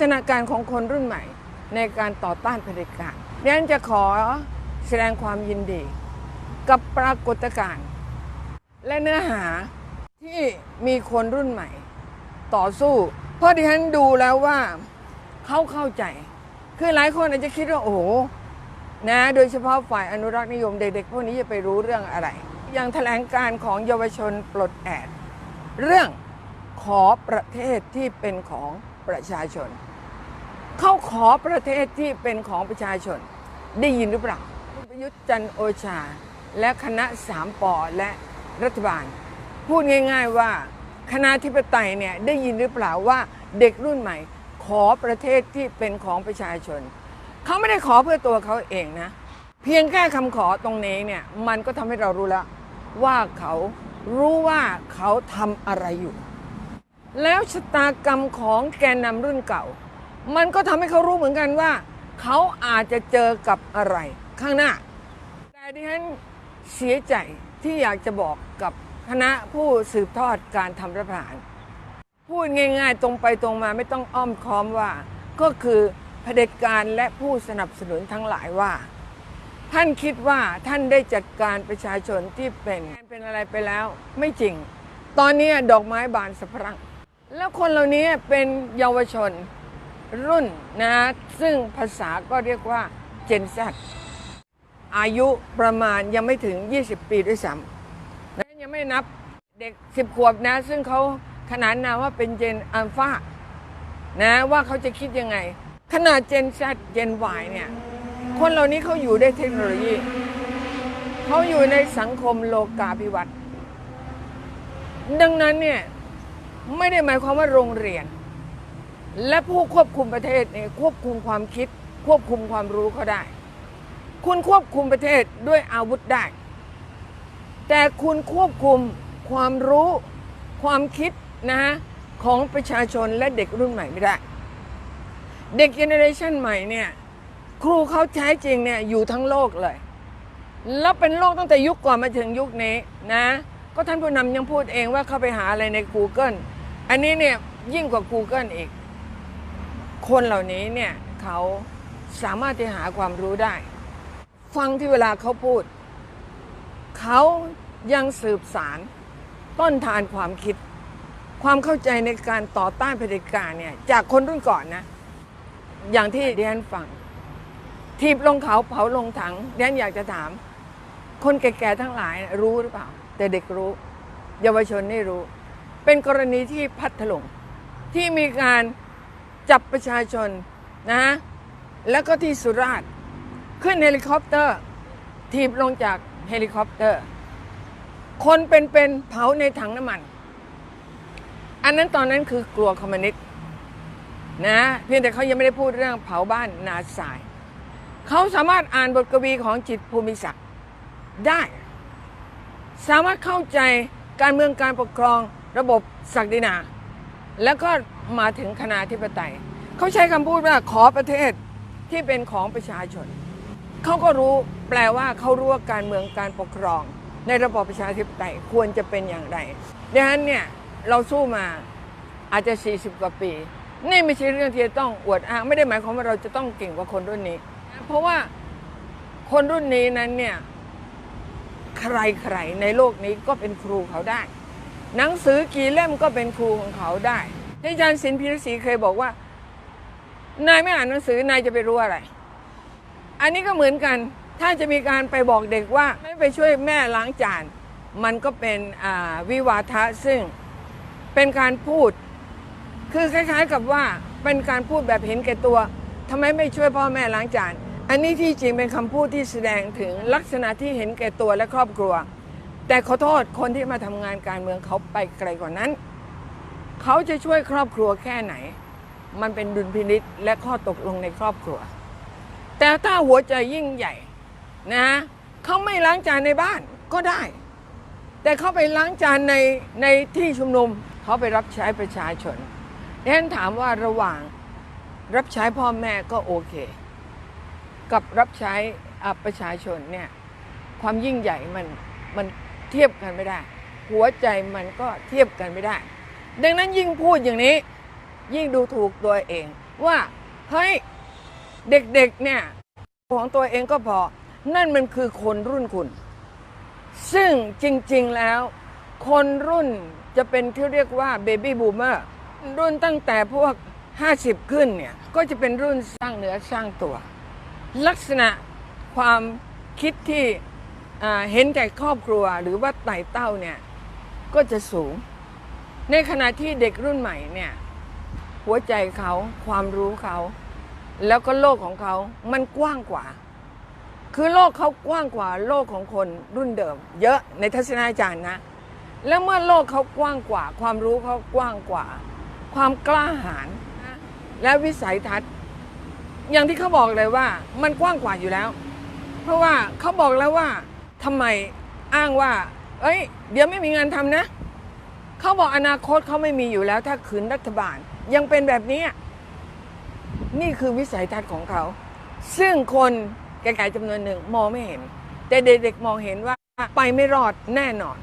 ฒนาการของคนรุ่นใหม่ในการต่อต้านเผด็จการดังนั้นจะขอแสดงความยินดี กับปรากฏการณ์และเนื้อหาที่มีคนรุ่นใหม่ ต่อสู้ เพราะดิฉันดูแล้วว่าเขาเข้าใจ คือหลายคนอาจจะคิดว่าโอ้โหนะ โดยเฉพาะฝ่ายอนุรักษ์นิยมเด็กๆพวกนี้จะไปรู้เรื่องอะไร อย่างแถลงการของเยาวชนปลดแอกเรื่องขอประเทศที่เป็นของ ประชาชน เขาขอประเทศที่เป็นของประชาชน ได้ยินหรือเปล่าคุณประยุทธ์จันโอชา และคณะสามปอและรัฐบาล พูดง่าย ๆว่าคณะธิปไตยเนี่ยได้ยินหรือเปล่าว่าเด็กรุ่นใหม่ ขอประเทศที่เป็นของประชาชน เขาไม่ได้ขอเพื่อตัวเขาเองนะ เพียงแค่คำขอตรงนี้เนี่ยมันก็ทำให้เรารู้แล้วว่าเขารู้ว่าเขาทำอะไรอยู่ แล้วชะตากรรมของแกนนำรุ่นเก่า มันก็ทำให้เขารู้เหมือนกันว่า เขาอาจจะเจอกับอะไรข้างหน้า แต่ดิฉันเสียใจที่อยากจะบอกกับคณะผู้สืบทอดการทำรัฐประหาร พูดง่ายๆ ตรงไปตรงมาไม่ต้องอ้อมค้อมว่า ก็คือเผด็จการและผู้สนับสนุนทั้งหลายว่า ท่านคิดว่าท่านได้จัดการประชาชนที่เป็นเป็นอะไรไปแล้ว ไม่จริง ตอนนี้ดอกไม้บานสะพรั่ง แล้วคนเหล่านี้เป็นเยาวชนรุ่นนะซึ่งภาษาก็เรียกว่าเจน Z อายุประมาณยังไม่ถึง 20 ปีด้วยซ้ำนะยังไม่นับเด็ก 10 ขวบนะ ซึ่งเขาขนานนามว่าเป็นเจนอัลฟานะว่าเขาจะคิดยังไง ขนาดเจน Z เจน Y เนี่ย คนเหล่านี้เขาอยู่ได้เทคโนโลยี เขาอยู่ในสังคมโลกาภิวัตน์ดังนั้นเนี่ย ไม่ได้หมายความว่าโรงเรียน และผู้ควบคุมประเทศเนี่ยควบคุมความคิด ควบคุมความรู้เขาได้ คุณควบคุมประเทศด้วยอาวุธได้ แต่คุณควบคุมความรู้ความคิดนะฮะของประชาชนและเด็กรุ่นใหม่ไม่ได้ เด็กเจเนอเรชันใหม่เนี่ยครูเขาแท้จริงเนี่ยอยู่ทั้งโลกเลย แล้วเป็นโลกตั้งแต่ยุคก่อนมาถึงยุคนี้นะ ก็ท่านผู้นำยังพูดเองว่าเข้าไปหาอะไรใน Google อันนี้เนี่ยยิ่งกว่า Google อีก คนเหล่านี้เนี่ยเขาสามารถที่หาความรู้ได้ ฟังที่เวลาเขาพูด เขายังสืบสารต้นทานความคิด ความเข้าใจในการต่อต้านเผด็จการเนี่ยจากคนรุ่นก่อนนะ อย่างที่เดนฟังทีบลงเขาเผาลงถังเดนอยากจะถาม คนแก่ๆทั้งหลายรู้หรือเปล่า แต่เด็กรู้ เยาวชนไม่รู้ เป็นกรณีที่พัทลุงที่มีการจับประชาชนนะแล้วก็ที่สุราษฎร์ขึ้นเฮลิคอปเตอร์ทีบลงจากเฮลิคอปเตอร์ คนเป็นๆเผาในถังน้ำมัน อันนั้นตอนนั้นคือกลัวคอมมิวนิสต์นะเพียงแต่เขายังไม่ได้พูดเรื่องเผาบ้านนาสาย เขาสามารถอ่านบทกวีของจิตภูมิศักดิ์ได้ สามารถเข้าใจการเมืองการปกครอง ระบบศักดินา แล้วก็มาถึงคณะธิปไตย เขาใช้คำพูดว่าขอประเทศที่เป็นของประชาชน เขาก็รู้แปลว่าเขารู้ว่าการเมืองการปกครอง ในระบอบประชาธิปไตยควรจะเป็นอย่างไรดังนั้นเนี่ยเราสู้มาอาจจะ 40 กว่าปี นี่ไม่ใช่เรื่องที่จะต้องอวดอ้างไม่ได้หมายความว่าเราจะต้องเก่งกว่าคนรุ่นนี้ เพราะว่าคนรุ่นนี้นั้นเนี่ยใครๆในโลกนี้ก็เป็นครูเขาได้ หนังสือกี่เล่มก็เป็นครูของเขาได้ที่อาจารย์สินพิรศรีเคยบอกว่า นายไม่อ่านหนังสือนายจะไปรู้อะไร อันนี้ก็เหมือนกัน ถ้าจะมีการไปบอกเด็กว่าไม่ไปช่วยแม่ล้างจาน มันก็เป็นวิวาทะซึ่งเป็นการพูด คือคล้ายๆกับว่าเป็นการพูดแบบเห็นแก่ตัวทำไมไม่ช่วยพ่อแม่ล้างจาน อันนี้ที่จริงเป็นคำพูดที่แสดงถึงลักษณะที่เห็นแก่ตัวและครอบครัว แต่ขอโทษคนที่มาทำงานการเมืองเขาไปไกลกว่านั้น เขาจะช่วยครอบครัวแค่ไหน มันเป็นดุลพินิษและข้อตกลงในครอบครัว แต่ถ้าหัวใจยิ่งใหญ่นะเขาไม่ล้างจานในบ้านก็ได้ แต่เขาไปล้างจานในในที่ชุมนุมเขาไปรับใช้ประชาชนดังนั้นถามว่าระหว่างรับใช้พ่อแม่ก็โอเค กับรับใช้ประชาชนเนี่ยความยิ่งใหญ่มันมัน ทียบกันไม่ได้ หัวใจมันก็เทียบกันไม่ได้ ดังนั้นยิ่งพูดอย่างนี้ ยิ่งดูถูกตัวเอง ว่าเฮ้ยเด็กๆเนี่ยของตัวเองก็พอ นั่นมันคือคนรุ่นคุณ ซึ่งจริงๆแล้ว คนรุ่นจะเป็นที่เรียกว่าเบบี้บูมเมอร์รุ่นตั้งแต่พวก 50 ขึ้นเนี่ย ก็จะเป็นรุ่นสร้างเนื้อสร้างตัว ลักษณะความคิดที่ เห็นแก่ครอบครัวหรือว่าไต่เต้าเนี่ยก็จะสูง ในขณะที่เด็กรุ่นใหม่เนี่ยหัวใจเขาความรู้เขา แล้วก็โลกของเขา มันกว้างกว่า คือโลกเขากว้างกว่า โลกของคนรุ่นเดิม เยอะในทัศนาจารย์นะ แล้วเมื่อโลกเขากว้างกว่า ความรู้เขากว้างกว่า ความกล้าหาญและวิสัยทัศน์ อย่างที่เขาบอกเลยว่า มันกว้างกว่าอยู่แล้ว เพราะว่าเขาบอกแล้วว่า ทำไมอ้างว่า เอ้ย เดี๋ยวไม่มีงานทำนะ เขาบอกอนาคตเขาไม่มีอยู่แล้ว ถ้าขืนรัฐบาล ยังเป็นแบบนี้ นี่คือวิสัยทัศน์ของเขา ซึ่งคนแก่ๆจำนวนหนึ่งมองไม่เห็น แต่เด็กๆมองเห็นว่าไปไม่รอดแน่นอน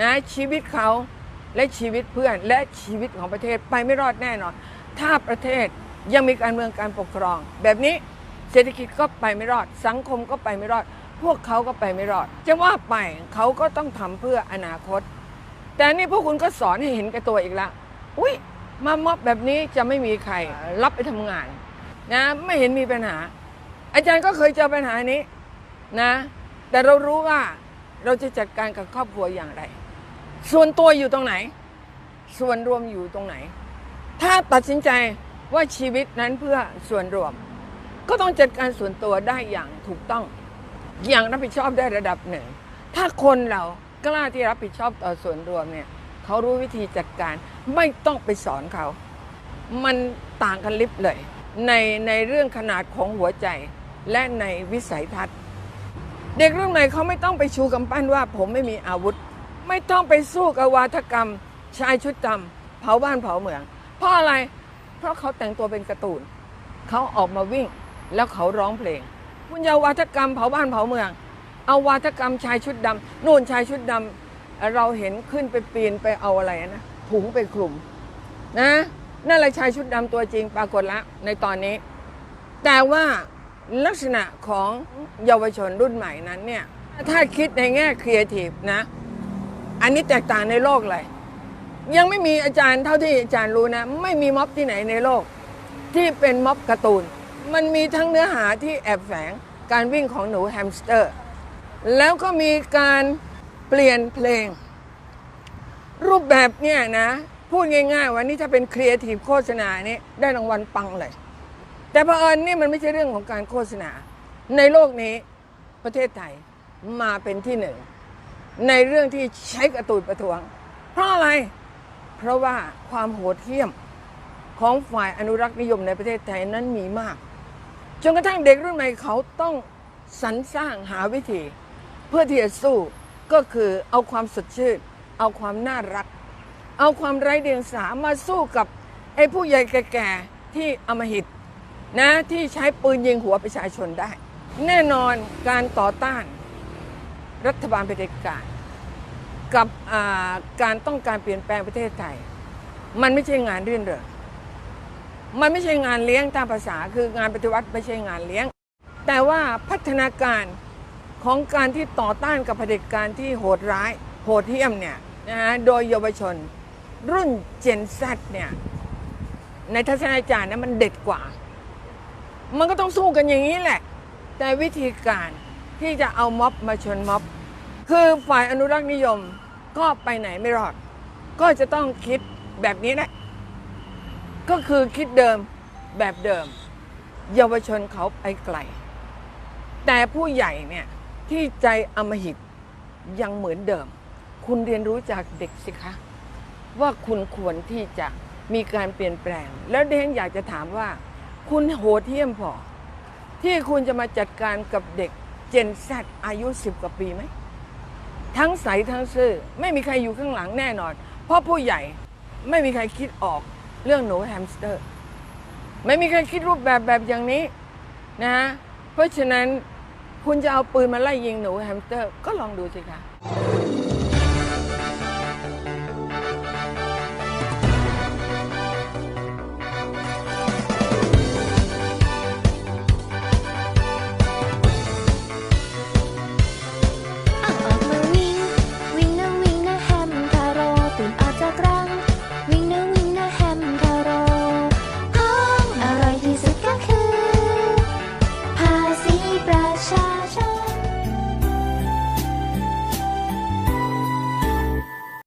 นะ ชีวิตเขาและชีวิตเพื่อนและชีวิตของประเทศไปไม่รอดแน่นอน ถ้าประเทศยังมีการเมืองการปกครอง แบบนี้เศรษฐกิจก็ไปไม่รอด สังคมก็ไปไม่รอด พวกเขาก็ไปไม่รอด จะว่าไปเขาก็ต้องทำเพื่ออนาคต แต่นี่พวกคุณก็สอนให้เห็นแก่ตัวอีกแล้วอุ้ยมาม็อบแบบนี้จะไม่มีใครรับไปทำงาน นะ ไม่เห็นมีปัญหา อาจารย์ก็เคยเจอปัญหานี้นะ แต่เรารู้ว่าเราจะจัดการกับครอบครัวอย่างไร ส่วนตัวอยู่ตรงไหน ส่วนรวมอยู่ตรงไหน ถ้าตัดสินใจว่าชีวิตนั้นเพื่อส่วนรวม ก็ต้องจัดการส่วนตัวได้อย่างถูกต้อง ย่างรับผิดชอบได้ระดับหนึ่ง ถ้าคนเรากล้าที่รับผิดชอบต่อส่วนรวมเนี่ยเขารู้วิธีจัดการไม่ต้องไปสอนเขา มันต่างกันลิบเลย ในในเรื่องขนาดของหัวใจและในวิสัยทัศน์ เด็กรุ่นใหม่เขาไม่ต้องไปชูกำปั้นว่า ผมไม่มีอาวุธ ไม่ต้องไปสู้กับวาทกรรม ชายชุดดำเผาบ้านเผาเมือง เพราะอะไร เพราะเขาแต่งตัวเป็นการ์ตูนเขาออกมาวิ่งแล้วเขาร้องเพลง คุณอยาวาทกรรมเผาบ้านเผาเมือง เอาวาทกรรมชายชุดดำนู่นชายชุดดำเอ่อเราเห็นขึ้นไปปีนไปเอาอะไรนะถุงไปคลุมนะนั่นแหละชายชุดดำตัวจริงปรากฏแล้วในตอนนี้ แต่ว่าลักษณะของเยาวชนรุ่นใหม่นั้นเนี่ยถ้าคิดในแง่ครีเอทีฟนะ อันนี้แตกต่างในโลกเลย ยังไม่มีอาจารย์เท่าที่อาจารย์รู้นะ ไม่มีม็อบที่ไหนในโลก ที่เป็นม็อบการ์ตูน มันมีทั้งเนื้อหาที่แอบแฝงการวิ่งของหนูแฮมสเตอร์ แล้วก็มีการเปลี่ยนเพลง รูปแบบเนี่ยนะ พูดง่ายๆว่านี่ถ้าเป็นครีเอทีฟโฆษณานี่ได้รางวัลปังเลย แต่เผอิญนี่มันไม่ใช่เรื่องของการโฆษณา ในโลกนี้ประเทศไทยมาเป็นที่หนึ่ง ในเรื่องที่ใช้กระตูนประท้วง เพราะอะไร เพราะว่าความโหดเหี้ยมของฝ่ายอนุรักษ์นิยมในประเทศไทยนั้นมีมาก จนกระทั่งเด็กรุ่นใหม่เขาต้องสรรสร้างหาวิธี เพื่อที่จะสู้ก็คือเอาความสดชื่น เอาความน่ารัก เอาความไร้เดียงสามาสู้กับไอ้ผู้ใหญ่แก่ๆที่อำมหิตนะที่ใช้ปืนยิงหัวประชาชนได้ แน่นอนการต่อต้าน รัฐบาลเผด็จการกับการต้องการเปลี่ยนแปลงประเทศไทย มันไม่ใช่งานรื่นเริง มันไม่ใช่งานเลี้ยงตามภาษาคืองานปฏิวัติไม่ใช่งานเลี้ยง แต่ว่าพัฒนาการของการที่ต่อต้านกับเผด็จการที่โหดร้าย โหดเหี้ยมเนี่ยนะฮะโดยเยาวชน รุ่นเจนซเนี่ยในทัศนคตินะมันเด็ดกว่า มันก็ต้องสู้กันอย่างนี้แหละ แต่วิธีการที่จะเอาม็อบมาชนม็อบ คือฝ่ายอนุรักษ์นิยมก็ไปไหนไม่รอด ก็จะต้องคิดแบบนี้แหละ ก็คือคิดเดิมแบบเดิม เยาวชนเขาไปไกล แต่ผู้ใหญ่เนี่ยที่ใจอมหิตยังเหมือนเดิม คุณเรียนรู้จากเด็กสิคะ ว่าคุณควรที่จะมีการเปลี่ยนแปลง แล้วเดนอยากจะถามว่า คุณโหดเหี้ยมพอ ที่คุณจะมาจัดการกับเด็กเจนแซอายุสิบกว่าปีไหม ทั้งใสทั้งซื่อ ไม่มีใครอยู่ข้างหลังแน่นอน เพราะผู้ใหญ่ไม่มีใครคิดออก เรื่องหนูแฮมสเตอร์ ไม่มีใครคิดรูปแบบแบบอย่างนี้นะฮะเพราะฉะนั้นคุณจะเอาปืนมาไล่ยิงหนูแฮมสเตอร์ ก็ลองดูสิคะ